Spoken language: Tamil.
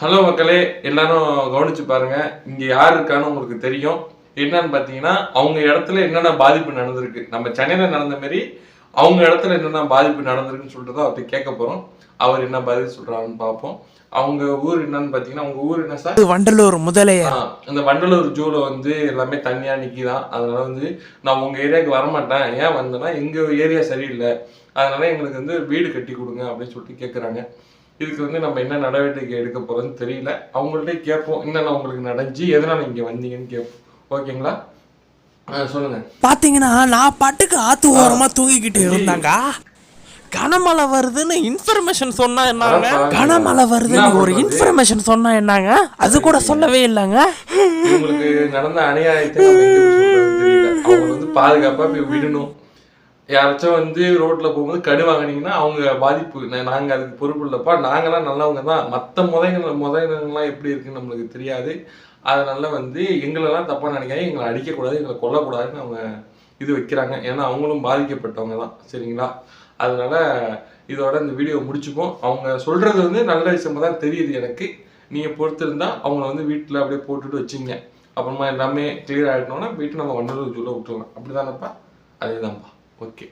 ஹலோ மக்களே எல்லாரும் கவனிச்சு பாருங்க. இங்க யார் இருக்கான்னு உங்களுக்கு தெரியும். என்னன்னு பாத்தீங்கன்னா அவங்க இடத்துல என்னென்ன பாதிப்பு நடந்திருக்கு? நம்ம சென்னையில நடந்த மாதிரி அவங்க இடத்துல என்னென்ன பாதிப்பு நடந்திருக்குன்னு சொல்லிட்டு தான் அவர்கிட்ட கேட்க போறோம். அவர் என்ன பதில் சொல்றாருன்னு பார்ப்போம். அவங்க ஊர் என்னன்னு பாத்தீங்கன்னா அவங்க ஊர் என்ன சார்? வண்டலூர் முதலையர். ஆ, இந்த வண்டலூர் ஜூல வந்து எல்லாமே தனியா நிக்கிதான். அதனால வந்து நான் உங்க ஏரியாவுக்கு வரமாட்டேன். ஏன் வந்தேன்னா எங்க ஏரியா சரியில்லை. அதனால எங்களுக்கு வந்து வீடு கட்டி கொடுங்க அப்படின்னு சொல்லிட்டு கேக்குறாங்க. இதுக்கு வந்து நம்ம என்ன நடவடிக்கை எடுக்க போறோம்னு தெரியல. அவங்கள்ட்ட கேட்போம். என்னென்ன உங்களுக்கு நடந்துச்சு? எதனால இங்க வந்தீங்கன்னு கேட்போம். ஓகேங்களா? சொல்லுங்க. பாத்தீங்கன்னா நான் பாட்டுக்கு ஆத்து ஓரமா தூங்கிக்கிட்டு இருந்தாங்க. கனமழை வருதுன்னு இன்ஃபர்மேஷன் சொன்னா என்னங்க? கனமழை வருதுன்னு ஒரு? இன்ஃபர்மேஷன் சொன்னா என்னங்க? அது கூட சொல்லவே இல்லைங்க. இவங்களுக்கு நடந்த அநியாயத்தை அவங்க வந்து பாதுகாப்பா போய் விடணும். யாராச்சும் வந்து ரோட்ல போகும்போது கடு வாங்கினீங்கன்னா அவங்க பாதிப்பு. நாங்கள் நாங்க அதுக்கு பொறுப்பு இல்லப்பா. நாங்களாம் நல்லவங்க தான். மற்ற முதல்கள் முதல்கள்லாம் எப்படி இருக்குன்னு நம்மளுக்கு தெரியாது. அதனால வந்து எங்களெல்லாம் தப்பா நினைக்காது எங்களை அடிக்கக்கூடாது. எங்களை கொல்லக்கூடாதுன்னு அவங்க இது வைக்கிறாங்க. ஏன்னா அவங்களும் பாதிக்கப்பட்டவங்க தான். சரிங்களா? அதனால இதோட இந்த வீடியோ முடிச்சுப்போம். அவங்க சொல்றது வந்து நல்ல விஷயமா தான் தெரியுது எனக்கு. நீங்கள் பொறுத்திருந்தா அவங்கள வந்து வீட்டில் அப்படியே போட்டுட்டு வச்சிங்க. அப்புறமா எல்லாமே கிளியர் ஆகிட்டோன்னா வீட்டு நம்ம வண்டலூர் ஜூல விட்டுலாம் அப்படிதானப்பா? அதேதான்ப்பா Ok.